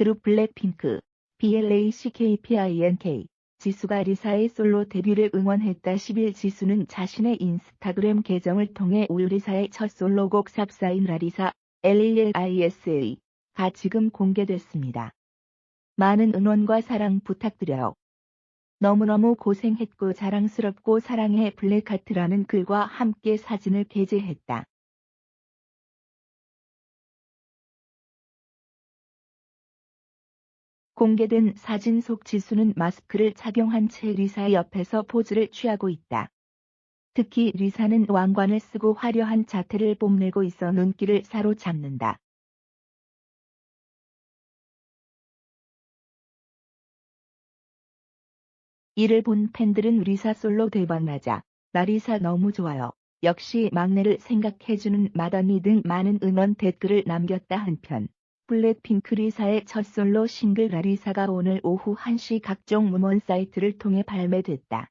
그룹 블랙핑크, BLACKPINK, 지수가 리사의 솔로 데뷔를 응원했다 10일 지수는 자신의 인스타그램 계정을 통해 올 리사의 첫 솔로곡 삽사인 라리사, LLISA가 지금 공개됐습니다. 많은 응원과 사랑 부탁드려요. 너무너무 고생했고 자랑스럽고 사랑해 블랙하트라는 글과 함께 사진을 게재했다. 공개된 사진 속 지수는 마스크를 착용한 채 리사 옆에서 포즈를 취하고 있다. 특히 리사는 왕관을 쓰고 화려한 자태를 뽐내고 있어 눈길을 사로잡는다. 이를 본 팬들은 리사 솔로 대박나자 라리사 너무 좋아요. 역시 막내를 생각해주는 맏언니 등 많은 응원 댓글을 남겼다 한편 블랙핑크 리사의 첫 솔로 싱글 라리사가 오늘 오후 1시 각종 음원 사이트를 통해 발매됐다.